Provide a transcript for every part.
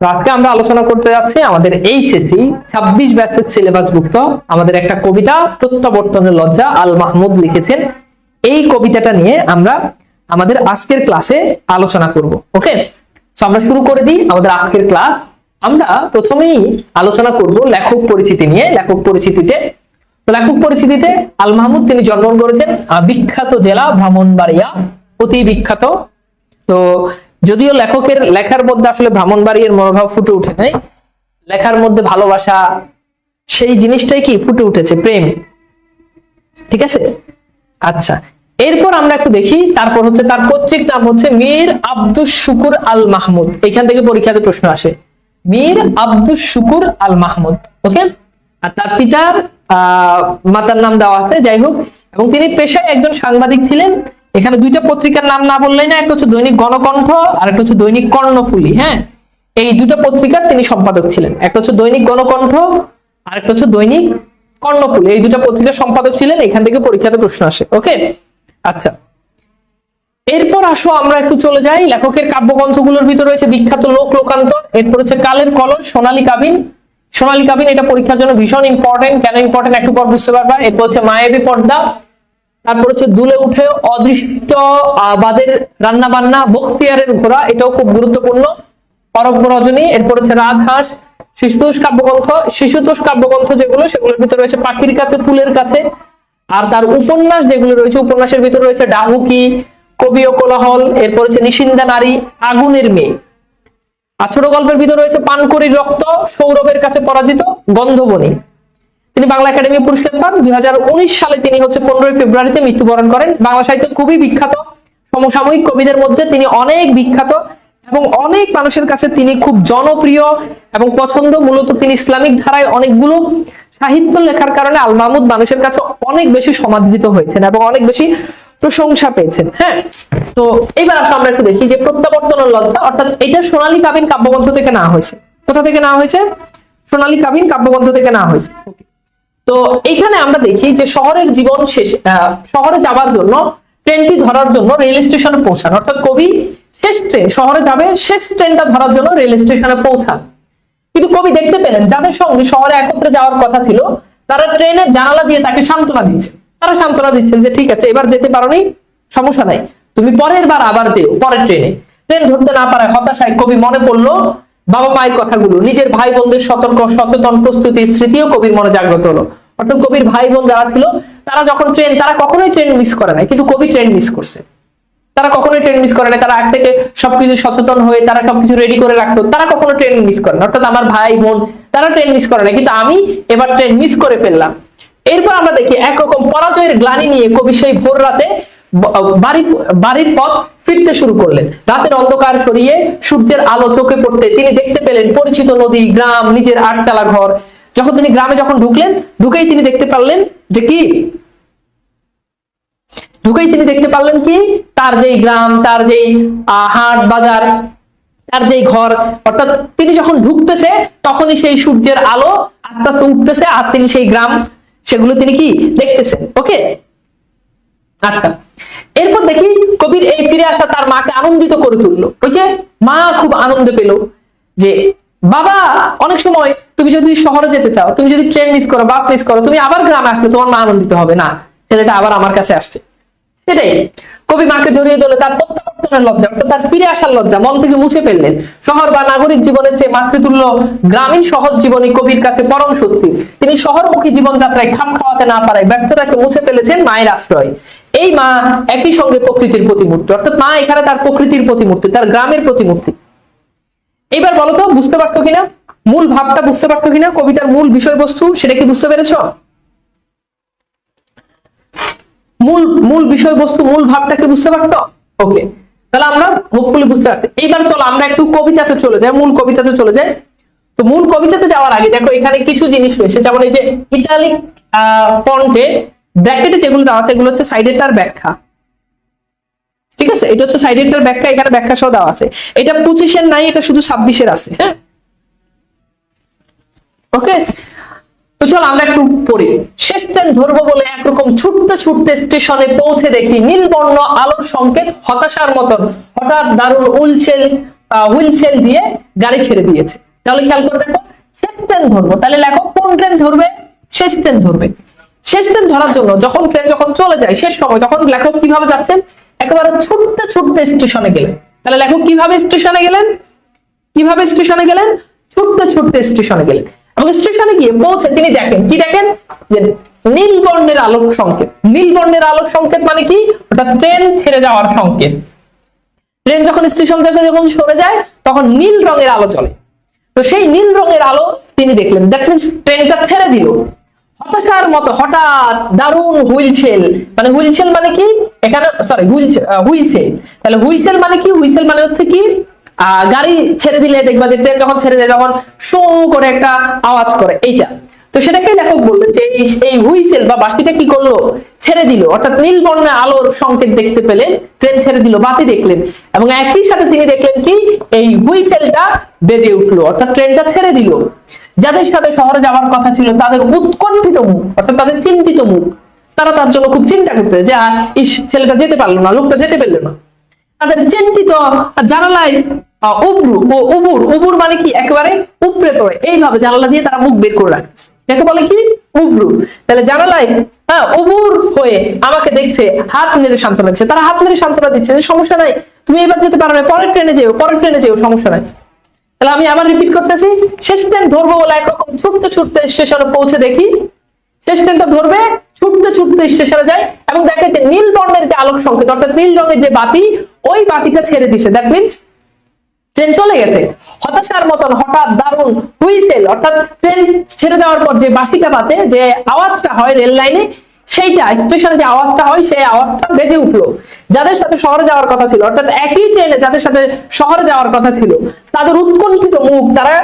তো আজকে আমরা আলোচনা করতে যাচ্ছি আমাদের এই সেসি ছাব্বিশ ব্যাচের সিলেবাস ভুক্ত আমাদের একটা কবিতা, প্রত্যাবর্তনের লজ্জা আল মাহমুদ লিখেছেন। এই কবিতাটা নিয়ে আমরা আমাদের আজকের ক্লাসে আলোচনা করব ওকে তো আমরা শুরু করে দিই আমাদের আজকের ক্লাস আমরা প্রথমেই আলোচনা করব লেখক পরিচিতি নিয়ে, লেখক পরিচিতিতে। তো লেখক পরিচিতিতে আল মাহমুদ, তিনি জন্মগ্রহণ করেছেন বিখ্যাত জেলা ব্রাহ্মণবাড়িয়া অতি বিখ্যাত। তো যদিও লেখকের, লেখার মধ্যে আসলে ব্রাহ্মণবাড়িয়ার মনোভাব ফুটে উঠে নাই। লেখার মধ্যে ভালোবাসা, সেই জিনিসটাই কি ফুটে উঠেছে, প্রেম। ঠিক আছে? আচ্ছা এরপর আমরা একটু দেখি, তারপর হচ্ছে তার পৈতৃক নাম হচ্ছে মীর আব্দুস শুকুর আল মাহমুদ। এখান থেকে পরীক্ষাতে প্রশ্ন আসে। মীর আব্দুস শুকুর আল মাহমুদ, ওকে? আর তার পিতার, আহ, মাতার নাম দেওয়া আছে, যাই হোক। এবং তিনি পেশায় একজন সাংবাদিক ছিলেন। এখানে দুইটা পত্রিকার নাম না বললেই না, একটা হচ্ছে দৈনিক গণকণ্ঠ আর একটা হচ্ছে দৈনিক কর্ণফুলী হ্যাঁ? এই দুটো পত্রিকার তিনি সম্পাদক ছিলেন। একটা হচ্ছে দৈনিক গণকণ্ঠ আর একটা হচ্ছে দৈনিক কর্ণফুল। এই দুটো পত্রিকার সম্পাদক ছিলেন, এখান থেকে পরীক্ষাতে প্রশ্ন আসে, ওকে? আচ্ছা। এরপর আসো, আমরা একটু চলে যাই। লেখকের কাব্যগ্রন্থগুলোর ভিতরে রয়েছে বিখ্যাত লোক লোকান্তর, এরপর হচ্ছে কালের কলস, সোনালী কাবিন। সোনালী কাবিন, এটা পরীক্ষার জন্য ভীষণ ইম্পর্টেন্ট কেন ইম্পর্টেন্ট একটু পর বুঝতে পারবা। এরপর হচ্ছে মায়াবী পর্দা তারপর হচ্ছে দুলে উঠে অদৃষ্ট বাদের রান্না বান্না বখতিয়ারের ঘোড়া, এটাও খুব গুরুত্বপূর্ণ। অরব্য রজনী এরপর হচ্ছে রাজহাঁস, শিশুতোষ কাব্যগ্রন্থ শিশুতোষ কাব্যগ্রন্থ যেগুলো, সেগুলোর ভিতরে রয়েছে পাখির কাছে, ফুলের কাছে, আর তার উপন্যাস যেগুলো রয়েছে, উপন্যাসের ভিতরে রয়েছে ডাহুকি, কবি ও কোলাহল, এরপর হচ্ছে নিশিন্দা নারী, আগুনের মেয়ে। আর ছোট গল্পের ভিতরে রয়েছে পানকরির রক্ত, সৌরভের কাছে পরাজিত গন্ধবনী। তিনি বাংলা একাডেমি পুরস্কার পান। দুই হাজার উনিশ সালে তিনি হচ্ছে পনেরোই ফেব্রুয়ারিতে মৃত্যুবরণ করেন। বাংলা সাহিত্য খুবই বিখ্যাত। সমসাময়িক কবিদের মধ্যে তিনি অনেক বিখ্যাত এবং অনেক মানুষের কাছে তিনি খুব জনপ্রিয় এবং পছন্দ। মূলত তিনি ইসলামিক ধারায় অনেকগুলো সাহিত্য লেখার কারণে আল মাহমুদ মানুষের কাছে অনেক বেশি সমাদৃত হয়েছেন এবং অনেক বেশি প্রশংসা পেয়েছেন। হ্যাঁ তো এবার আসলে আমরা একটু দেখি যে প্রত্যাবর্তনের লজ্জা, অর্থাৎ এটা সোনালী কাবিন কাব্যগ্রন্থ থেকে না হয়েছে। কোথা থেকে না হয়েছে? সোনালী কাবিন কাব্যগ্রন্থ থেকে না হয়েছে। Okay. তো এখানে আমরা দেখি যে শহরের জীবন শেষ শহরে যাবার জন্য ট্রেনটি ধরার জন্য রেল স্টেশনে পৌঁছান। অর্থাৎ কবি শেষ ট্রেন, শহরে যাবে, শেষ ট্রেনটা ধরার জন্য রেল স্টেশনে পৌঁছান। কিন্তু কবি দেখতে পেলেন, যাদের সঙ্গে শহরে একত্রে যাওয়ার কথা ছিল, তারা ট্রেনের জানালা দিয়ে তাকে সান্ত্বনা দিচ্ছে। তারা সান্ত্বনা দিচ্ছেন যে, ঠিক আছে, এবার যেতে পারোনি, সমস্যা নাই। তুমি পরের বার আবার যেও, পরের ট্রেনে। ট্রেন ধরতে না পারায় হতাশায় কবি মনে পড়ল, বাবা মায়ের কথাগুলো। নিজের ভাই বোনদের সতর্ক, সচেতন প্রস্তুতি স্মৃতিও কবির মনে জাগ্রত হলো। অর্থাৎ কবির ভাই বোন যারা ছিল, তারা যখন ট্রেন তারা কখনোই ট্রেন মিস করে নাই। কিন্তু কবি ট্রেন মিস করছে। তারা কখনোই ট্রেন মিস করে না তারা আগ থেকে সবকিছু সচেতন হয়ে, তারা সবকিছু রেডি করে রাখতো। তারা কখনো ট্রেন মিস করে না অর্থাৎ আমার ভাই বোন, তারা ট্রেন মিস করে না কিন্তু আমি এবার ট্রেন মিস করে ফেললাম। এরপর আমরা দেখি একরকম পরাজয়ের গ্লানি নিয়ে কবি সেই ভোর রাতে বাড়ি, বাড়ির পথ ফিরতে শুরু করলেন। রাতের অন্ধকার সরিয়ে সূর্যের আলো চোখে পড়তে তিনি দেখতে পেলেন পরিচিত নদী, গ্রাম, নিজের আটচালা ঘর। যখন তিনি গ্রামে যখন ঢুকলেন, ঢুকেই তিনি দেখতে পারলেন যে কি? ঢুকেই তিনি দেখতে পারলেন কি? তার যেই গ্রাম, তার যেই হাট বাজার, তার যেই ঘর, অর্থাৎ তিনি যখন ঢুকতেছে, তখনই সেই সূর্যের আলো আস্তে আস্তে উঠতেছে আর তিনি সেই গ্রাম, সেগুলো তিনি কি? দেখতেছেন, ওকে? আচ্ছা এরপর দেখি কবির এই ফিরে আসা তার মাকে আনন্দিত করে তুললো। ওই যে মা খুব আনন্দ পেল যে, বাবা, অনেক সময় তুমি যদি শহরে যেতে চাও, তুমি যদি ট্রেন মিস করো বাস মিস করো, তুমি আবার গ্রামে আসলে তোমার মা আনন্দিত হবে। না, ছেলেটা আবার আমার কাছে আসছে। সেটাই। কবি মাকে জড়িয়ে ধরে তার প্রত্যাবর্তনের লজ্জা, অর্থাৎ তার ফিরে আসার লজ্জা, মন থেকে মুছে ফেললেন। শহর বা নাগরিক জীবনের চেয়ে মাতৃতুল্য গ্রামীণ সহজ জীবনী কবির কাছে পরম স্বস্তি। তিনি শহরমুখী জীবনযাত্রায় খাপ খাওয়াতে না পারায় ব্যর্থতাকে মুছে ফেলেছেন মায়ের আশ্রয়। এই মা একই সঙ্গে প্রকৃতির প্রতিমূর্তি, অর্থাৎ মা এখানে তার প্রকৃতির প্রতিমূর্তি, তার গ্রামের প্রতিমূর্তি। এইবার বলো তো, বুঝতে পারছ কিনা? মূল ভাবটা বুঝতে পারছ কিনা? কবিতার মূল বিষয়বস্তু, সেটা কি বুঝতে পেরেছ? মূল মূল বিষয়বস্তু, মূল ভাবটা কি বুঝতে পারতো ওকে তাহলে আমরা হোপফুলি বুঝতে পারছি। এইবার চলো, আমরা একটু কবিতাতে চলে যাই, মূল কবিতাতে চলে যাই। তো মূল কবিতাতে যাওয়ার আগে দেখো, এখানে কিছু জিনিস রয়েছে। যেমন এই যে ইটালিক ফন্টে ব্র্যাকেটে যেগুলো দেওয়া আছে, এগুলো হচ্ছে সাইডেরটার ব্যাখ্যা। ঠিক আছে? এটা হচ্ছে সাইডেরটার ব্যাখ্যা, এখানে ব্যাখ্যা সহ দেওয়া আছে। এটা পঁচিশের নাই, এটা শুধু ছাব্বিশের আছে হ্যাঁ? ওকে তো চল আমরা একটু পড়ি। শেষ ট্রেন ধরবো বলে একরকম ছুটতে ছুটতে স্টেশনে পৌঁছে দেখি নীলবর্ণ আলোর সংকেত হতাশার মতন হঠাৎ দারুণ উলছেল হুইল সেল দিয়ে গাড়ি ছেড়ে দিয়েছে। তাহলে খেয়াল করে দেখো, শেষ ট্রেন ধরবো। তাহলে লেখক কোন ট্রেন ধরবে? শেষ ট্রেন ধরবে। শেষ ট্রেন ধরার জন্য যখন ট্রেন যখন চলে যায়, শেষ সময় তখন লেখক কীভাবে যাচ্ছেন? একেবারে ছুটতে ছুটতে স্টেশনে গেলেন। তাহলে লেখক কীভাবে স্টেশনে গেলেন? কীভাবে স্টেশনে গেলেন? ছুটতে ছুটতে স্টেশনে গেলেন। এবং স্টেশনে গিয়ে পৌঁছে তিনি দেখেন, কি দেখেন? যে নীল বর্ণের আলোক সংকেত। নীল বর্ণের আলোক সংকেত মানে কি? ওটা ট্রেন ছেড়ে যাওয়ার সংকেত। ট্রেন যখন স্টেশন থেকে যখন সরে যায়, তখন নীল রঙের আলো চলে। তো সেই নীল রঙের আলো তিনি দেখলেন। মিনস ট্রেনটা ছেড়ে দিল। হতাশার মতো, হঠাৎ দারুণ হুইলছেল মানে হুইলছেল মানে কি? এখানে সরি হুইল হুইলছেল তাহলে হুইসেল মানে কি? হুইসেল মানে হচ্ছে কি? গাড়ি ছেড়ে দিলে দেখবা যে যখন ছেড়ে দেয়, তখন শো করে একটা আওয়াজ করে, এইটা। তো সেটাকে লেখক বললেন যে এই হুইসেল বা বাঁশিটা কি করল? ছেড়ে দিল। অর্থাৎ নীল বর্ণের আলোর সংকেত দেখতে পেলেন ট্রেন ছেড়ে দিল, বাতি দেখলেন। এবং একই সাথে তিনি দেখলেন কি? এই হুইসেলটা বেজে উঠল, অর্থাৎ ট্রেনটা ছেড়ে দিল। যাদের সাথে শহরে যাওয়ার কথা ছিল, তাদের উৎকণ্ঠিত মুখ, অর্থাৎ তাদের চিন্তিত মুখ, তারা তার জন্য খুব চিন্তা করতে, যে আর ইস, ছেলেটা যেতে পারল না, লোকটা যেতে পারল না। তাদের চিন্তিত জানালায় উবরু ও উবুর উবুর মানে কি? একেবারে উপরে পড়ে। এইভাবে জানালা দিয়ে তারা মুখ বের করে রাখতেছে। এটাকে বলে কি? উবরু। তাহলে জানালায় হ্যাঁ উবুর হয়ে আমাকে দেখছে, হাত নেড়ে সান্ত্বনা দিচ্ছে। তারা হাত নেড়ে সান্ত্বনা দিচ্ছে সমস্যা নাই, তুমি এবার যেতে পারবে পরের ট্রেনে যেও, পরের ট্রেনে যেও, সমস্যা নাই। তাহলে আমি আবার রিপিট করতেছি। শেষ ট্রেন ধরবো বলে একরকম ছুটতে ছুটতে স্টেশনে পৌঁছে দেখি শেষ ট্রেনটা ধরবে, ছুটতে ছুটতে স্টেশনে যায় এবং দেখে যে নীল বর্ণের যে আলোক সংকেত, অর্থাৎ নীল রঙের যে বাতি, ওই বাতিটা ছেড়ে দিছে। দ্যাট মিনস ট্রেন চলে গেছে। হতাশার মতন হঠাৎ দারুণ হুইসেল, অর্থাৎ ট্রেন ছেড়ে দেওয়ার পর যে বাসিটা বাজে, যে আওয়াজটা হয় রেল লাইনে, সেইটা স্টেশনে যে আওয়াজটা হয়, সেই আওয়াজটা বেজে উঠল। যাদের সাথে শহরে যাওয়ার কথা ছিল, অর্থাৎ একই ট্রেনে যাদের সাথে শহরে যাওয়ার কথা ছিল, তাদের উৎকণ্ঠিত মুখ, তারা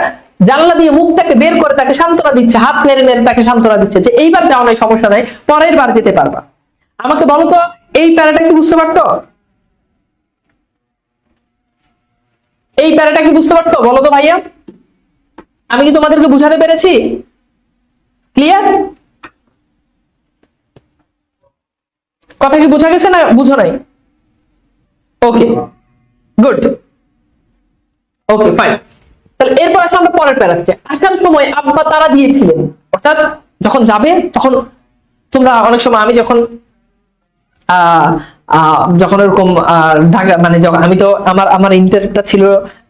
জানলা দিয়ে মুখটাকে বের করে তাকে সান্ত্বনা দিচ্ছে, হাত নেড়ে নেড়ে তাকে সান্ত্বনা দিচ্ছে যে এইবার যাওয়া নাই সমস্যা নাই, পরের বার যেতে পারবা। আমাকে বলো তো, এই প্যারাটা কি বুঝতে পারছ? এই প্যারাটা কি বুঝতে পারছ? বলো তো ভাইয়া। আমি কি তোমাদেরকে বুঝাতে পেরেছি? ক্লিয়ার কথা কি বোঝা গেছে না বুঝো নাই? ওকে গুড ওকে ফাইন তাহলে এরপর আসলে আমরা পরের প্যারাতে আসার সময় আব্বা তারা দিয়েছিলেন। অর্থাৎ যখন যাবে, তখন তোমরা অনেক সময় আমি যখন যখন এরকম ঢাকা মানে আমি তো, আমার আমার ইন্টারটা ছিল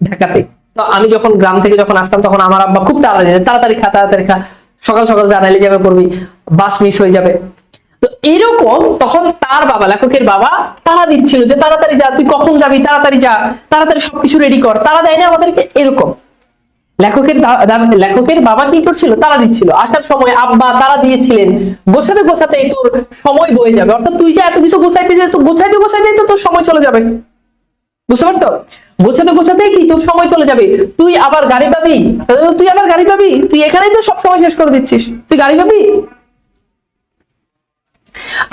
ঢাকাতে। তো আমি যখন গ্রাম থেকে যখন আসতাম, তখন আমার আব্বা খুব তাড়াতাড়ি তাড়াতাড়ি খা তাড়াতাড়ি খা, সকাল সকাল জানাইলে যাবে পড়বি বাস মিস হয়ে যাবে। তো এরকম তখন তার বাবা, লেখকের বাবা, তারা দিচ্ছিল যে তাড়াতাড়ি যা, তুই কখন যাবি, তাড়াতাড়ি যা, তাড়াতাড়ি সবকিছু রেডি কর, তারা দেয় না আমাদেরকে, এরকম। লেখকের লেখকের বাবা কি করছিল? তারা দিচ্ছিল। আসার সময় আব্বা তারা দিয়েছিলেন। গোছাতে গোছাতে তোর সময় বয়ে যাবে। অর্থাৎ তুই যে এত কিছু গোছাইতে যে গোছাইতে গোছাইতে তো তোর সময় চলে যাবে। বুঝতে পারছ? গোছাতে গোছাতে কি তোর সময় চলে যাবে? তুই আবার গাড়ি পাবি? তুই আবার গাড়ি পাবি? তুই এখানেই তো সব সময় শেষ করে দিচ্ছিস। তুই গাড়ি পাবি?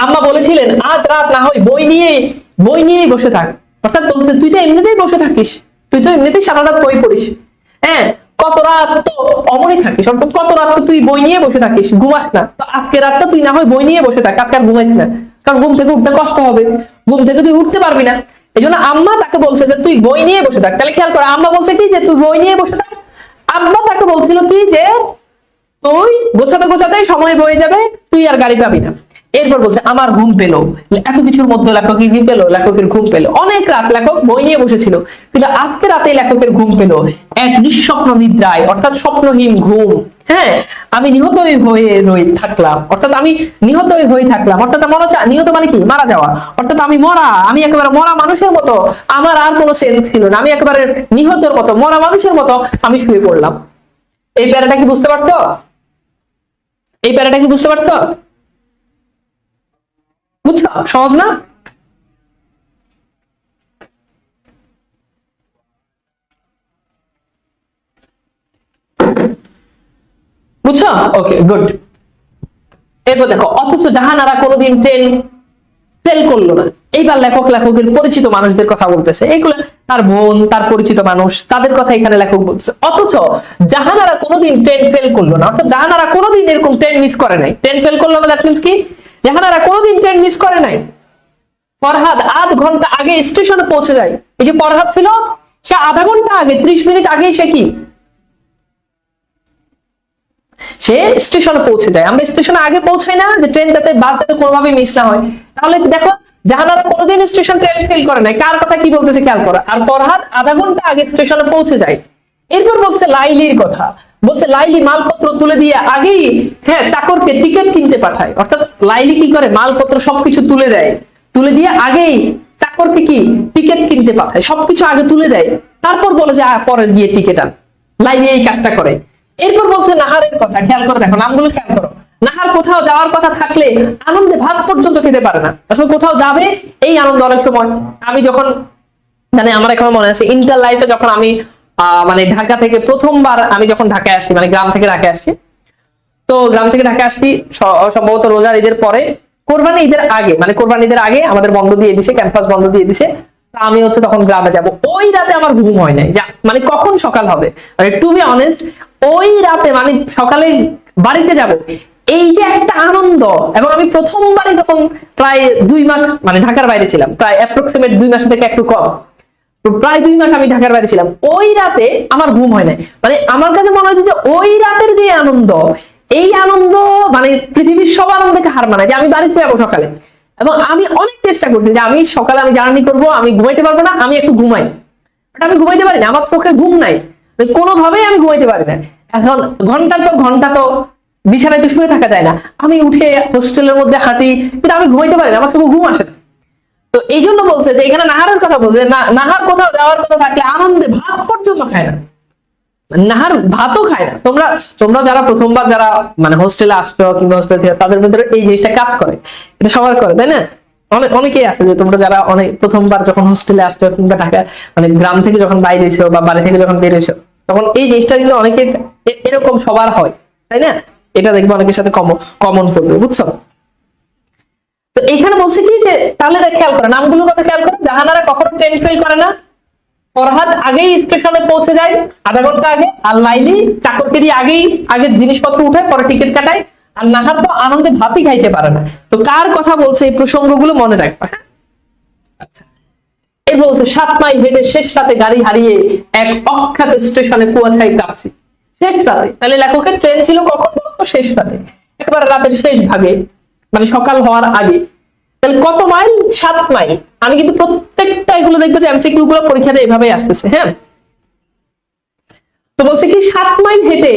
আম্মা বলেছিলেন, আজ রাত না হয় বই নিয়ে, বই নিয়েই বসে থাক। অর্থাৎ তুই তো এমনিতেই বসে থাকিস। তুই তো এমনিতেই সারা রাত বই পড়িস। হ্যাঁ কত রাত তো অমনই থাকিস, অর্থাৎ কত রাত তো তুই বই নিয়ে বসে থাকিস, ঘুমাস না। তো আজকে রাতটা তুই না হয় বই নিয়ে বসে থাক, আজকে আর ঘুমাইস না। কারণ ঘুম থেকে উঠতে কষ্ট হবে, ঘুম থেকে তুই উঠতে পারবি না। এই জন্য আম্মা তাকে বলছে যে তুই বই নিয়ে বসে থাক। তাহলে খেয়াল কর, আম্মা বলছে কি যে তুই বই নিয়ে বসে থাক। আব্বা তাকে বলছিল কি যে, তুই গোছাতে গোছাতেই সময় বয়ে যাবে, তুই আর গাড়ি পাবি না। এরপর বলছে, আমার ঘুম পেল। এত কিছুর মধ্যে লেখকের কি পেল? লেখকের ঘুম পেল। অনেক রাত লেখক বই নিয়ে বসেছিল, কিন্তু আজকে রাতে লেখকের ঘুম পেল। এক নিঃস্বপ্ন নিদ্রায়, অর্থাৎ স্বপ্নহীন ঘুম। হ্যাঁ আমি নিহতই হয়ে রই থাকলাম। অর্থাৎ আমি নিহতই হয়ে থাকলাম। অর্থাৎ মনে হচ্ছে, নিহত মানে কি? মারা যাওয়া। অর্থাৎ আমি মরা, আমি একেবারে মরা মানুষের মতো। আমার আর কোনো সেন্স ছিল না। আমি একেবারে নিহতের মতো, মরা মানুষের মতো আমি শুয়ে পড়লাম। এই প্যারাটা কি বুঝতে পারছ? এই প্যারাটা কি বুঝতে পারছ? সহজ না? ওকে গুড এরপর দেখো, অথচ জাহানারা কোনোদিন ট্রেন ফেল করল না। এইবার লেখক লেখকের পরিচিত মানুষদের কথা বলতেছে। এইগুলো তার বোন, তার পরিচিত মানুষ, তাদের কথা এখানে লেখক বলছে অথচ জাহানারা কোনোদিন ট্রেন ফেল করল না। অর্থাৎ জাহানারা কোনোদিন এরকম ট্রেন মিস করে নাই। ট্রেন ফেল করল না দ্যাট মিনস কি? জাহানারা কোনোদিন ট্রেন মিস করে নাই। ফরহাদ আধ ঘণ্টা আগে স্টেশনে পৌঁছে যায়। এই যে ফরহাদ ছিল, সে আধা ঘণ্টা আগে, ত্রিশ মিনিট আগেই সে কি? সে স্টেশনে পৌঁছে যায়। আমরা স্টেশনে আগে পৌঁছাই না যে ট্রেন যাতে বাস যাতে কোনোভাবে মিস না হয়। তাহলে দেখো, জাহানারা কোনোদিন স্টেশন ট্রেন ফেল করে নাই। কার কথা কি বলতেছে খেয়াল করো। আর ফরহাদ আধা ঘণ্টা আগে স্টেশনে পৌঁছে যায়। এরপর বলছে লাইলির কথা। বলছে, লাইলি মালপত্র তুলে দিয়ে আগেই হ্যাঁ চাকরকে টিকিট কিনতে পাঠায়। অর্থাৎ লাইলি কি করে? মালপত্র সবকিছু তুলে দেয়। তুলে দিয়ে আগেই চাকরকে কি? টিকিট কিনতে পাঠায়। সবকিছু আগে তুলে দেয়। তারপর বলে যে পরে গিয়ে টিকিট আন। লাইলি এই কাজটা করে। এরপর বলছে, নাহারের কথা, খেয়াল করে দেখো, নামগুলো খেয়াল করো। নাহার কোথাও যাওয়ার কথা থাকলে আনন্দে ভাত পর্যন্ত খেতে পারে না। আসলে কোথাও যাবে, এই আনন্দ অনেক সময়। আমি যখন মানে আমার এখনও মনে আছে ইন্টার লাইফে যখন আমি মানে ঢাকা থেকে প্রথমবার আমি যখন ঢাকায় আসছি মানে গ্রাম থেকে ঢাকায় আসছি তো গ্রাম থেকে ঢাকা আসছি সম্ভবত রোজার ঈদের পরে, কোরবানি ঈদের আগে মানে কোরবানি ঈদের আগে আমাদের বন্ধ দিয়ে দিছে, ক্যাম্পাস বন্ধ দিয়ে দিছে আমি হচ্ছে তখন গ্রামে যাব। ওই রাতে আমার ঘুম হয় নাই। মানে কখন সকাল হবে? মানে টু বি অনেস্ট ওই রাতে মানে সকালে বাড়িতে যাব, এই যে একটা আনন্দ, এবং আমি প্রথমবারই তখন প্রায় দুই মাস মানে ঢাকার বাইরে ছিলাম, প্রায় অ্যাপ্রক্সিমেট দুই মাস থেকে একটু কম। প্রায় দুই মাস আমি ঢাকার বাইরে ছিলাম। ওই রাতে আমার ঘুম হয় নাই। মানে আমার কাছে মনে হয়েছে যে ওই রাতের যে আনন্দ, এই আনন্দ মানে পৃথিবীর সব আনন্দকে হার মানায় যে আমি বাড়িতে যাব সকালে। এবং আমি অনেক চেষ্টা করছি যে আমি সকালে আমি জার্নি করব, আমি ঘুমাইতে পারব না, আমি একটু ঘুমাই। বাট আমি ঘুমাইতে পারি না, আমার চোখে ঘুম নাই। মানে কোনোভাবেই আমি ঘুমাইতে পারি না। এখন ঘণ্টার পর ঘণ্টা তো বিছানায় তো শুয়ে থাকা যায় না। আমি উঠে হোস্টেলের মধ্যে হাঁটি, কিন্তু আমি ঘুমাইতে পারি না, আমার চোখে ঘুম আসে না। তো এই জন্য বলছে যে এখানে নাহারের কথা বলছে নাহার কোথাও যাওয়ার কথা থাকলে আনন্দে ভাত পর্যন্ত খায় না। নাহার ভাতও খায় না। তোমরা তোমরা যারা প্রথমবার যারা মানে হোস্টেলে আসছো কিংবা হোস্টেল থেকে তাদের ভিতরে এই জিনিসটা কাজ করে। এটা সবার করে, তাই না? অনেক অনেকেই আছে যে তোমরা যারা অনেক প্রথমবার যখন হোস্টেলে আসছো কিংবা ঢাকা মানে গ্রাম থেকে যখন বাইরে এসো বা বাড়ি থেকে যখন বের হয়েছো, তখন এই জিনিসটা কিন্তু অনেকে এরকম সবার হয়, তাই না? এটা দেখবে অনেকের সাথে কমন কমন করবে, বুঝছ? তো এখানে বলছে কি যে, তাহলে খেয়াল করে, নামগুলোর কথা খেয়াল করে, জাহানারা কখনো ট্রেন ফেল করে না। ফরহাদ আগেই স্টেশনে পৌঁছে যায়, আধা ঘণ্টা আগে, আর লাইলি চাকরকে দিয়ে আগেই আগে জিনিসপত্র উঠে পরে টিকিট কাটায়, আর নাহার তো আনন্দে ভাতই খাইতে পারে না। তো কার কথা বলছে এই প্রসঙ্গগুলো মনে রাখবা হ্যাঁ? আচ্ছা। এর বলছে, সাত মাইল হেঁটে শেষ রাতে গাড়ি হারিয়ে এক অখ্যাত স্টেশনে কুয়াশায় কাঁপছি। শেষ রাতে। তাহলে লেখকের ট্রেন ছিল কখন বলতো শেষ রাতে। একেবারে রাতের শেষ ভাগে। মানে সকাল হওয়ার আগে। তাহলে কত মাইল? সাত মাইল। আমি কিন্তু প্রত্যেকটা এগুলো দেখব যে এমসিকিউ গুলো পরীক্ষাতে এভাবেই আসতেছে হ্যাঁ? তো বলছে কি, সাত মাইল হেঁটে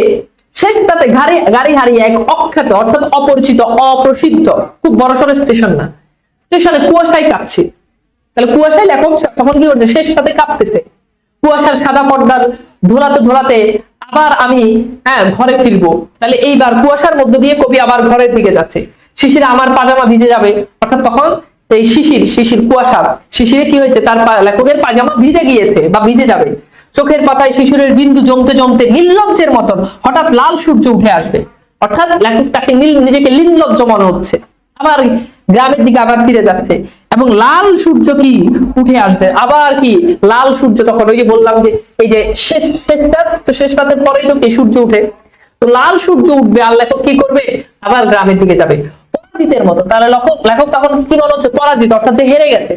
শেষ রাতে গাড়ি গাড়ি হারিয়ে এক অখ্যাত, অর্থাৎ অপরিচিত, অপ্রসিদ্ধ, খুব বড় সড়ো স্টেশন না। স্টেশনে কুয়াশায় কাঁপছে। তাহলে কুয়াশায় লেখক তখন কি করছে? শেষ রাতে কাঁপতেছে। কুয়াশার সাদা পর্দার ধোলাতে ধোলাতে আবার আমি হ্যাঁ ঘরে ফিরবো। তাহলে এইবার কুয়াশার মধ্য দিয়ে কবি আবার ঘরের দিকে যাচ্ছে। শিশিরে আমার পাজামা ভিজে যাবে। অর্থাৎ তখন এই শিশির শিশির কুয়াশা, শিশিরে কি হয়েছে? তার লেখকের পাজামা ভিজে গিয়েছে বা ভিজে যাবে। চোখের পাতায় শিশিরের বিন্দু জমতে জমতে নির্লজ্জের মতন হঠাৎ লাল সূর্য উঠে আসবে। অর্থাৎ লেখক তাকে নিজেকে নির্লজ্জ মনে হচ্ছে। আবার গ্রামের দিকে আবার ফিরে যাচ্ছে। এবং লাল সূর্য কি? উঠে আসবে। আবার কি? লাল সূর্য তখন ওই যে বললাম যে, এই যে শেষ শেষটা তো শেষ পরেই তো কি সূর্য উঠে? তো লাল সূর্য উঠবে আর লেখক কি করবে? আবার গ্রামের দিকে যাবে। পরাজিতের মতো। তাহলে লেখক লেখক তখন কি মনে হচ্ছে? পরাজিত, অর্থাৎ যে হেরে গেছে।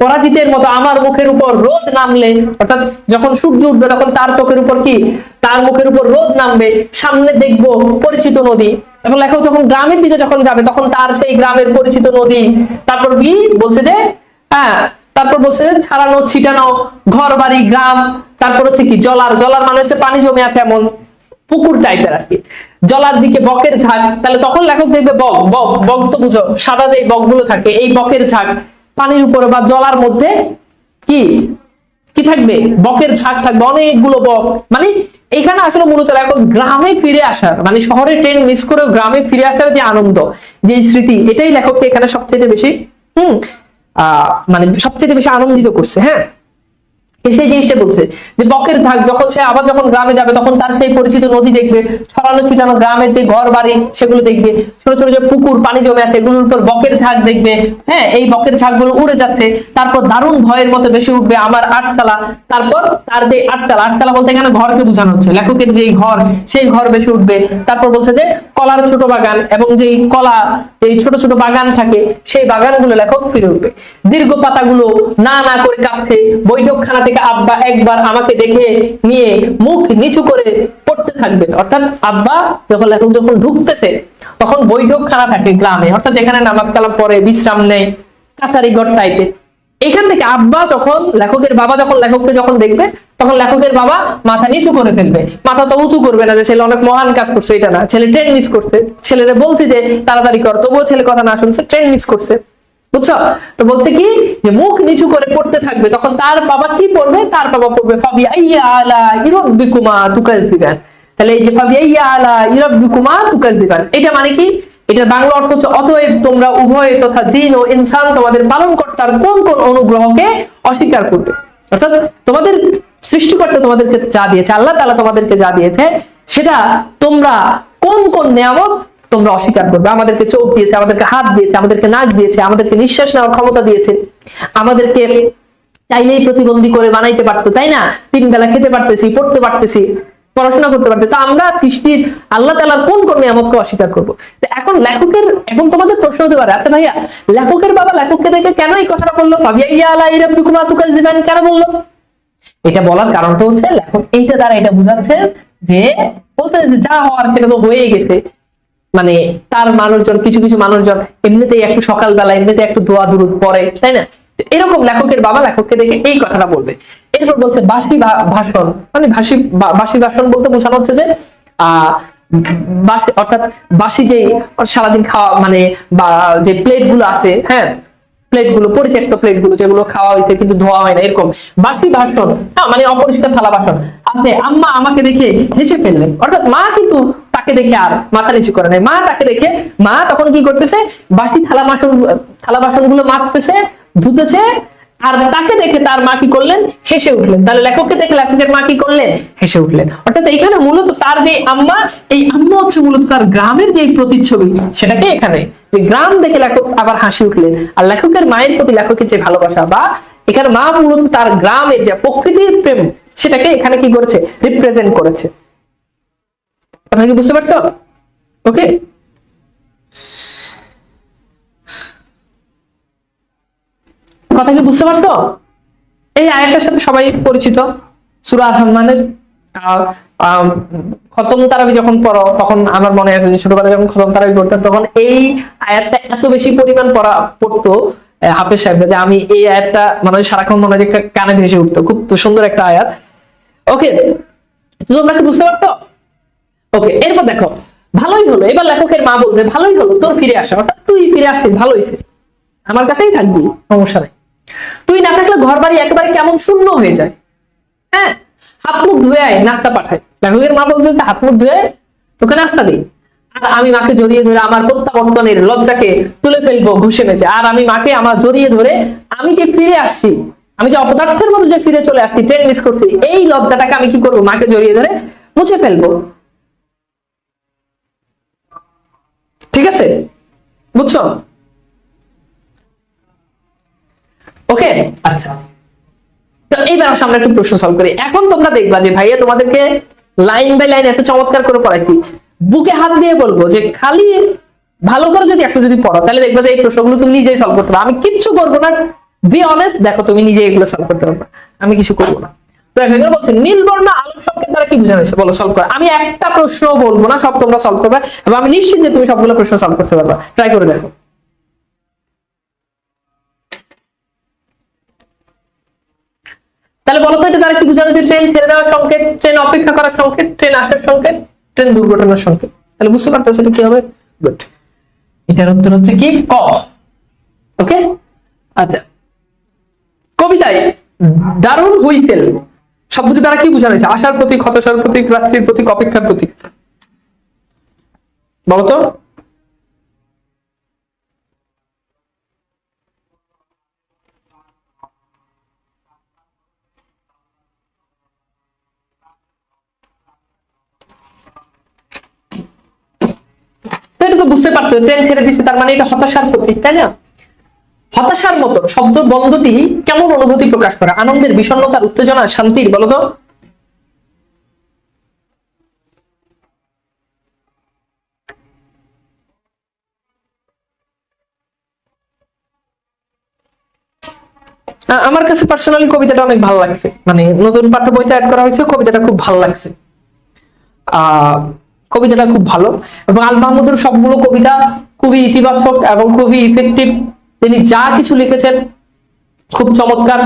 পরাজিতের মতো আমার মুখের উপর রোদ নামলে, অর্থাৎ যখন সূর্য উঠবে তখন তার চোখের উপর কি? তার মুখের উপর রোদ নামবে, সামনে দেখব পরিচিত নদী। এবং লেখক যখন গ্রামের দিকে যখন যাবে, তখন তার সেই গ্রামের পরিচিত নদী, তারপর কি? বলছে যে হ্যাঁ তারপর বলছে যে, ছাড়ানো, ছিটানো ঘর বাড়ি গ্রাম, তারপর হচ্ছে কি? জলার জলার মানে হচ্ছে পানি জমে আছে এমন পুকুর টাইপের আর কি। জলার দিকে বকের ঝাঁক, তাহলে তখন লেখক দেখবে বক বক বক তো বুঝো, সাদা যে বকগুলো থাকে, এই বকের ঝাঁক, পানির উপরে বা জলার মধ্যে কি? কি থাকবে? বকের ঝাঁক থাকবে, অনেকগুলো বক। মানে এখানে আসলে মূলত লেখক গ্রামে ফিরে আসার মানে শহরে ট্রেন মিস করেও গ্রামে ফিরে আসার যে আনন্দ, যে স্মৃতি, এটাই লেখককে এখানে সবচেয়ে বেশি, হম, আহ মানে সবচেয়ে বেশি আনন্দিত করছে হ্যাঁ? সেই জিনিসটা বলছে, যে বকের ঝাঁক, যখন সে আবার যখন গ্রামে যাবে, তখন তার সেই পরিচিত নদী দেখবে, ছড়ানো ছিটানো গ্রামের যে ঘর বাড়ি, সেগুলো দেখবে, ছোট ছোট যে পুকুর, পানি জমে আছে, এগুলোর উপর বকের ঝাঁক দেখবে হ্যাঁ এই বকের ঝাঁকগুলো উড়ে যাচ্ছে, তারপর দারুণ ভয়ের মতো বেশি উঠবে আমার আটচালা, তারপর তার যে আটচালা আটচালা বলতে এখানে ঘরকে বোঝানো হচ্ছে, লেখকের যে ঘর, সেই ঘর বেশি উঠবে, তারপর বলছে যে কলার ছোট বাগান, এবং যেই কলা যে ছোট ছোট বাগান থাকে, সেই বাগানগুলো লেখক ফিরে উঠবে। দীর্ঘ পাতাগুলো না না করে কাঁপছে বৈঠকখানা থেকে দেখে আব্বা একবার আমাকে দেখে নিয়ে মুখ নিচু করে পড়তে থাকবেন অর্থাৎ আব্বা যখন লেখক যখন ঢুকতেছে, তখন বৈঠকখানা থাকে গ্রামে। অর্থাৎ যেখানে নামাজ কালাম পরে বিশ্রাম নেয়, কাছারি ঘর টাইপের এখান থেকে আব্বা যখন, লেখকের বাবা যখন লেখককে যখন দেখবে, তখন লেখকের বাবা মাথা নিচু করে ফেলবে। মাথা তো উঁচু করবে না যে ছেলে অনেক মহান কাজ করছে, এটা না। ছেলে ট্রেন মিস করছে। ছেলেরা বলছে যে, তাড়াতাড়ি কর। তবুও ছেলে কথা না শুনছে ট্রেন মিস করছে। বুঝছ? তো বলছে কি? যে মুখ নিচু করে পড়তে থাকবে। তখন তার বাবা কি পড়বে? তার বাবা পড়বে তুকাজ দিবেন তাহলে এই যে তুকাজ দিবেন এটা মানে কি? এটার বাংলা অর্থ হচ্ছে, অতএব তোমরা উভয় তথা জিন ও ইনসান তোমাদের কোন কোন অনুগ্রহকে অস্বীকার করবে? অর্থাৎ তোমাদের সৃষ্টিকর্তা তোমাদেরকে যা দিয়েছে, আল্লাহ তাআলা তোমাদেরকে যা দিয়েছে, সেটা তোমরা কোন কোন নিয়ামত তোমরা অস্বীকার করবে। আমাদেরকে চোখ দিয়েছে, আমাদেরকে হাত দিয়েছে, আমাদেরকে নাক দিয়েছে, আমাদেরকে নিঃশ্বাস নেওয়ার ক্ষমতা দিয়েছে। আমাদেরকে চাইলেই প্রতিবন্ধী করে বানাইতে পারতো, তাই না? তিন বেলা খেতে পারতেছি, পড়তে পারতেছি, পড়াশোনা করতে পারতে তা আমরা সৃষ্টির আল্লাহ তালার কোন কোন নিয়ামতকে অস্বীকার করব? এখন লেখকের, এখন তোমাদের প্রশ্ন হতে পারে আচ্ছা ভাইয়া, লেখকের বাবা লেখককে দেখে কেন এই কথাটা বলল? কেন বলল? এটা বলার কারণটা হচ্ছে লেখক এইটা দ্বারা এটা বোঝাচ্ছে যে বলতে যা হওয়ার সেটা তো হয়ে গেছে। মানে তার মানুষজন, কিছু কিছু মানুষজন এমনিতেই একটু সকালবেলা এমনিতে একটু দোয়া দুরুদ পরে তাই না? এরকম লেখকের বাবা লেখককে দেখে এই কথাটা বলবে। এরপর বলছে, বাসি ভাষণ। মানে ভাসি বাসি ভাষণ বলতে বোঝানো হচ্ছে যে আহ বাসি, অর্থাৎ বাসি যে সারাদিন খাওয়া মানে বা, যে প্লেটগুলো আছে হ্যাঁ প্লেটগুলো পরিত্যক্ত প্লেটগুলো যেগুলো খাওয়া হয়েছে কিন্তু ধোয়া হয় না, এরকম। বাসি ভাষণ হ্যাঁ মানে অপরিষ্কার থালা বাসন। আপনি আম্মা আমাকে দেখে হেসে ফেললেন। অর্থাৎ মা কিন্তু তাকে দেখে আর মাথা নিচু করে নাই। মা তাকে দেখে, মা তখন কি করতেছে? বাসি থালা বাসন থালা বাসনগুলো মাজতেছে, ধুতেছে আর তাকে দেখে তার মা কি করলেন? হেসে উঠলেন। তাহলে লেখককে দেখে লেখকের মা কি করলেন? হেসে উঠলেন। অর্থাৎ এখানে মূলত তার যে আম্মা, এই আম্মা হচ্ছে মূলত তার গ্রামের যে প্রতিচ্ছবি, সেটাকে এখানে যে গ্রাম দেখে লেখক আবার হাসি উঠলেন। আর লেখকের মায়ের প্রতি লেখকের যে ভালোবাসা বা এখানে মা মূলত তার গ্রামের যে প্রকৃতির প্রেম, সেটাকে এখানে কি করেছে? রিপ্রেজেন্ট করেছে। কথা কি বুঝতে পারছ? ওকে কথা কি বুঝতে পারছ? এই আয়াতটার সাথে সবাই পরিচিত সুরা রহমানের। খতম তারাবি যখন পড়ো, তখন আমার মনে আছে যে ছোটবেলায় যখন খতম তারাবি পড়তাম, তখন এই আয়াতটা এত বেশি পরিমাণ পড়া, পড়তো হাফেজ সাহেব, যে আমি এই আয়াতটা মানে সারাক্ষণ মনে হয় কানে ভেসে উঠতো। খুব সুন্দর একটা আয়াত। ওকে, তোমরা কি বুঝতে পারছ? ওকে, এরপর দেখো, ভালোই হলো। এবার লেখকের মা বলবে, ভালোই হলো, তোর ফিরে আসা। অর্থাৎ তুই ফিরে আসছিস ভালো হয়েছে আমার কাছেই থাকবি, সমস্যা নেই। তুই না থাকলে ঘর বাড়ি একেবারে কেমন শূন্য হয়ে যায়। হ্যাঁ হাত মুখ ধুয়ে আয়, নাস্তা পাঠায়। লেখকের মা বলছে যে হাত মুখ ধুয়ে তোকে নাস্তা দিই। আর আমি মাকে জড়িয়ে ধরে আমার প্রত্যাবর্তনের লজ্জাকে তুলে ফেলব, ঘুষে মেজে। আর আমি মাকে আমার জড়িয়ে ধরে আমি যে ফিরে আসছি, আমি যে অপদার্থের মতো যে ফিরে চলে আসছি ট্রেন মিস করছি, এই লজ্জাটাকে আমি কি করব মাকে জড়িয়ে ধরে? মুছে ফেলব। ঠিক আছে? বুঝছ? ওকে আচ্ছা। তো এইবার আসো আমরা একটু প্রশ্ন সলভ করি। এখন তোমরা দেখবা যে ভাইয়া তোমাদেরকে লাইন বাই লাইন এত চমৎকার করে পড়াইছি। বুকে হাত দিয়ে বলব যে খালি ভালো করে যদি একটু যদি পড়ো তাহলে দেখবা যে এই প্রশ্নগুলো তুমি নিজেই সলভ করতে পারো। আমি কিচ্ছু করব না। বি অনেস্ট দেখো তুমি নিজে এগুলো সলভ করতে পারবে। আমি কিছু করব না। তো এখানে বলছে নীলবর্ণ আলোক সংকেত দ্বারা কি বোঝানো হয়েছে? বলো সলভ করো। আমি একটা প্রশ্ন বলব না সব তোমরা সলভ করবে। এবং আমি নিশ্চিত যে তুমি সবগুলো প্রশ্ন সলভ করতে পারবে। ট্রাই করে দেখো। তাহলে বলো তো, এটা দ্বারা কি বোঝানো হচ্ছে ট্রেন ছেড়ে দেওয়ার সংকেত ট্রেন অপেক্ষা করার সংকেত ট্রেন আসার সংকেত ট্রেন দুর্ঘটনার সংকেত। তাহলে বুঝতে পারতেছো এটা কি হবে? গুড এটার উত্তর হচ্ছে কি? ক। ওকে আচ্ছা। কবিতায়, দারুণ হুইতেল শব্দটি দ্বারা কি বোঝানো হয়েছে? আশার প্রতীক, হতাশার প্রতীক, রাত্রির প্রতীক, অপেক্ষার প্রতীক। বলো পারতো ট্রেন ছেড়ে দিচ্ছে তার মানে এটা হতাশার প্রতীক, তাই না? হতাশার মতো শব্দ বন্ধটি কেমন অনুভূতি প্রকাশ করে? আনন্দের বিষণ্ণতার উত্তেজনা, শান্তির বলতো আমার কাছে পার্সোনালি কবিতাটা অনেক ভালো লাগছে। মানে নতুন পাঠ্য বইতে অ্যাড করা হয়েছে, কবিতাটা খুব ভালো লাগছে। আহ কবিতাটা খুব ভালো এবং আল মাহমুদের সবগুলো কবিতা খুবই ইতিবাচক এবং খুবই ইফেক্টিভ তিনি যা কিছু লিখেছেন খুব চমৎকার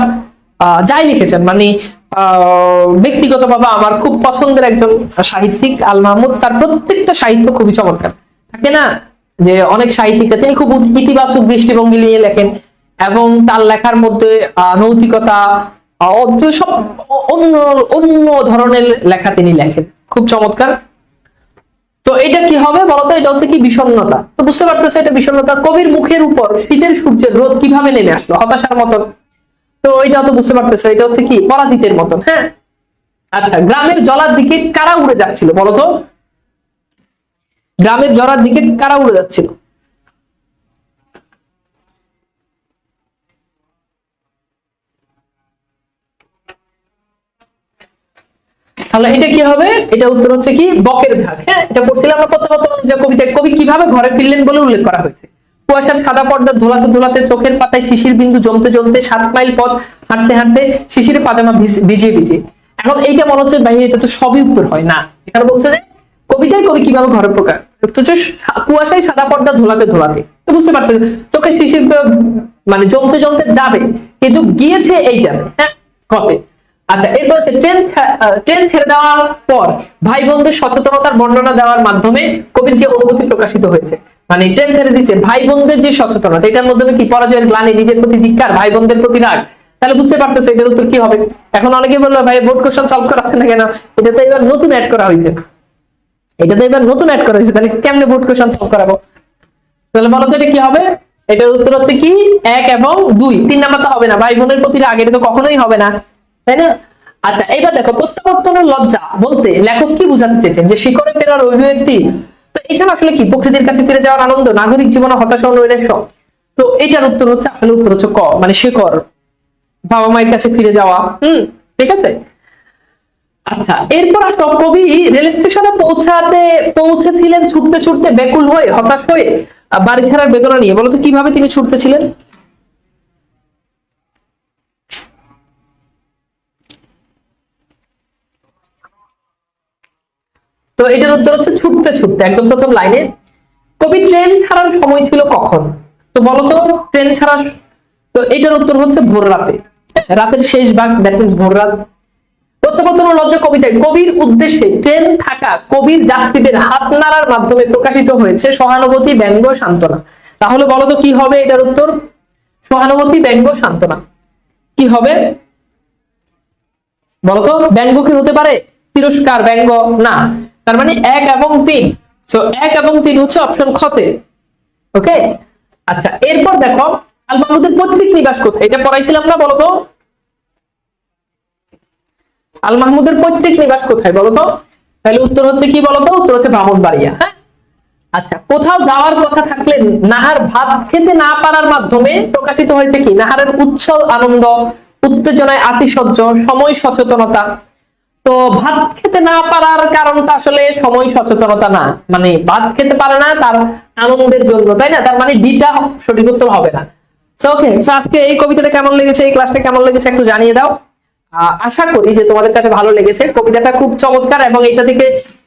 যাই লিখেছেন মানে আহ, ব্যক্তিগতভাবে আমার খুব পছন্দের একজন সাহিত্যিক আল মাহমুদ তার প্রত্যেকটা সাহিত্য খুবই চমৎকার। থাকে না যে অনেক সাহিত্যিকরা তিনি খুব ইতিবাচক দৃষ্টিভঙ্গি নিয়ে লেখেন এবং তার লেখার মধ্যে নৈতিকতা সব অন্য অন্য ধরনের লেখা তিনি লেখেন। খুব চমৎকার। তো এটা কি হবে বলতো? এটা হচ্ছে কি বিষণ্ণতা? তো বুঝতে পারতেছে, এটা বিষণ্ণতা কবির মুখের উপর, শীতের সূর্যের রোদ কীভাবে নেমে আসলো? হতাশার মতন তো এটা তো বুঝতে পারতেছে, এটা হচ্ছে কি? পরাজিতের মতন হ্যাঁ? আচ্ছা গ্রামের জলার দিকে কারা উড়ে যাচ্ছিল বলতো? গ্রামের জলার দিকে কারা উড়ে যাচ্ছিল? তাহলে এটা কি হবে? এটা উত্তর হচ্ছে কি? বকের ঝাঁক। হ্যাঁ এটা পড়ছিলাম আমরা প্রত্যেকত যে কবি কীভাবে ঘরে ফিরলেন বলে উল্লেখ করা হয়েছে। কুয়াশার সাদা পর্দা, ধোলাতে ধোলাতে চোখের পাতায় শিশির বিন্দু জমতে জমতে সাত মাইল পথ হাঁটতে হাঁটতে শিশির পাজামা ভিজিয়ে ভিজিয়ে। এখন এইটা মনে হচ্ছে, ভাই, এটা তো সবই উত্তর হয়। না, এখানে বলছে যে কবিতায় কবি কীভাবে ঘরে প্রকার কুয়াশায় সাদা পর্দা, ধোলাতে ধোলাতে। বুঝতে পারছেন চোখে শিশির মানে জমতে জমতে যাবে, কিন্তু গিয়েছে এইটাতে হ্যাঁ কবে আচ্ছা এরপর হচ্ছে ট্রেন ট্রেন ছেড়ে দেওয়ার পর ভাই বোনদের সচেতনতার বর্ণনা দেওয়ার মাধ্যমে কবির যে অনুভূতি প্রকাশিত হয়েছে। মানে ট্রেন ছেড়ে দিচ্ছে ভাই বোনদের যে সচেতনতা, এটার মাধ্যমে কি পরাজয়ের গ্লানি, নিজের প্রতি ধিক্কার ভাই বোনদের প্রতি রাগ? তাহলে বুঝতে পারতেছো এটার উত্তর কি হবে? এখন অনেকে বলল, ভাই বোর্ড কোশ্চেন সলভ করাচ্ছে না কেন? এটা তো এবার নতুন অ্যাড করা হয়েছে। এটা তো এবার নতুন অ্যাড করা হয়েছে, তাহলে কেমনে বোর্ড কোশ্চেন সলভ করাবো? তাহলে বলো তো এটা কি হবে? এটার উত্তর হচ্ছে কি? এক এবং দুই। তিন নাম্বার তো হবে না ভাই বোনের প্রতি রাগ, এটা তো কখনোই হবে না। তাই না? আচ্ছা এবার দেখো, প্রত্যাবর্তনের লজ্জা বলতে লেখক কি বোঝাতে চেয়েছেন? যে শিখরে ফেরার অভিব্যক্তি, তো এখানে আসলে কি? প্রকৃতির কাছে ফিরে যাওয়ার আনন্দ, নাগরিক জীবনে হতাশা ও নৈরাশ্য? তো এটার উত্তর হচ্ছে, আসলে উত্তর হচ্ছে ক মানে শেখর। বাবা মায়ের কাছে ফিরে যাওয়া, হুম, ঠিক আছে? আচ্ছা এরপর আসো কবি রেল স্টেশনে পৌঁছাতে, পৌঁছেছিলেন ছুটতে ছুটতে বেকুল হয়ে, হতাশ হয়ে বাড়ি ছাড়ার বেদনা নিয়ে। বলতো কীভাবে তিনি ছুটতেছিলেন তো এটার উত্তর হচ্ছে ছুটতে ছুটতে, একদম প্রথম লাইনে কবি ট্রেন ছাড়ার সময় ছিল কখন? তো বলতো ট্রেন ছাড়ার তো এটার উত্তর হচ্ছে ভোর রাতে। রাতের শেষ ভাগ দ্যাট মিনস ভোর রাত। প্রত্যাবর্তন লজ্জা কবিতায়, কবির উদ্দেশ্যে ট্রেন থাকা কবির যাত্রীদের হাত নাড়ার মাধ্যমে প্রকাশিত হয়েছে সহানুভূতি, ব্যঙ্গ, সান্ত্বনা। তাহলে বলতো কি হবে এটার উত্তর? সহানুভূতি, ব্যঙ্গ, সান্ত্বনা। কি হবে? বলতো, ব্যঙ্গ কি হতে পারে? তিরস্কার, ব্যঙ্গ, না। তার মানে এক এবং তিন। তো এক এবং তিন হচ্ছে অপশন খতে ওকে আচ্ছা এরপর দেখো আল মাহমুদের পৈতৃক নিবাস কোথায়? এটা পড়াইছিলাম না বলতো আল মাহমুদের পৈতৃক নিবাস কোথায় বলতো তাহলে উত্তর হচ্ছে কি বলতো উত্তর হচ্ছে ব্রাহ্মণবাড়িয়া হ্যাঁ? আচ্ছা কোথাও যাওয়ার কথা থাকলে নাহার ভাত খেতে না পারার মাধ্যমে প্রকাশিত হয়েছে কি? নাহারের উচ্ছল আনন্দ, উত্তেজনায় আতিশয্য, সময় সচেতনতা। তো ভাত খেতে না পারার কারণটা আসলে সময় সচেতনতা না। মানে ভাত খেতে পারে না, তার আনন্দের জন্য, তাই না? তার মানে ডিটা সঠিক উত্তর হবে না। ওকে আজকে এই কবিতাটা কেমন লেগেছে, এই ক্লাসটা কেমন লেগেছে একটু জানিয়ে দাও। আশা করি যে তোমাদের কাছে ভালো লেগেছে। কবিতাটা খুব চমৎকার এবং এটা থেকে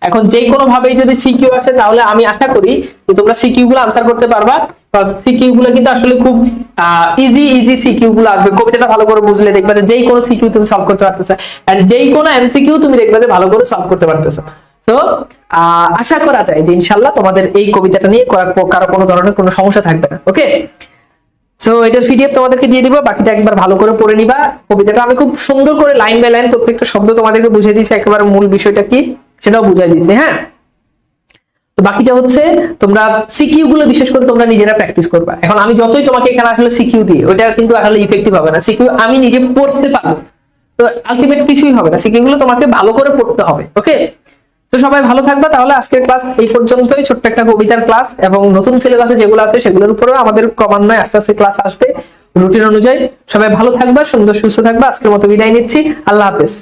এখন যে কোনো ভাবেই যদি সিকিউ আসে, তাহলে আমি আশা করি যে তোমরা সিকিউ গুলো আনসার করতে পারবা। সিকিউ আশা করা যায় ইনশাল্লাহ তোমাদের এই কবিতাটা নিয়ে কারো- কারও কোনো ধরনের কোনো সমস্যা থাকবে না। ওকে সো এটার পিডিএফ তোমাদেরকে দিয়ে দিব, বাকিটা একবার ভালো করে পড়ে নিবা। কবিতাটা আমি খুব সুন্দর করে লাইন বাই লাইন প্রত্যেকটা শব্দ তোমাদেরকে বুঝিয়ে দিয়েছি। একেবারে মূল বিষয়টা কি? সেটাও বুঝিয়ে দিয়েছি হ্যাঁ? তো বাকিটা হচ্ছে তোমরা সিকিউ গুলো বিশেষ করে তোমরা নিজেরা প্র্যাকটিস করবা। এখন আমি যতই তোমাকে এখানে আসলে সিকিউ দিই, ওইটা কিন্তু আসলে ইফেক্টিভ হবে না। সিকিউ আমি নিজে পড়তে পারব। তো আলটিমেট কিছুই হবে না। সিকিউ গুলো তোমাকে ভালো করে পড়তে হবে ওকে তো সবাই ভালো থাকবা, তাহলে আজকের ক্লাস এই পর্যন্তই। ছোট্ট একটা কবিতার ক্লাস এবং নতুন সিলেবাসে যেগুলো আছে সেগুলোর উপরেও আমাদের ক্রমান্বয়ে আস্তে আস্তে ক্লাস আসবে। রুটিন অনুযায়ী সবাই ভালো থাকবা, সুন্দর সুস্থ থাকবা। আজকের মতো বিদায় নিচ্ছি। আল্লাহ হাফেজ।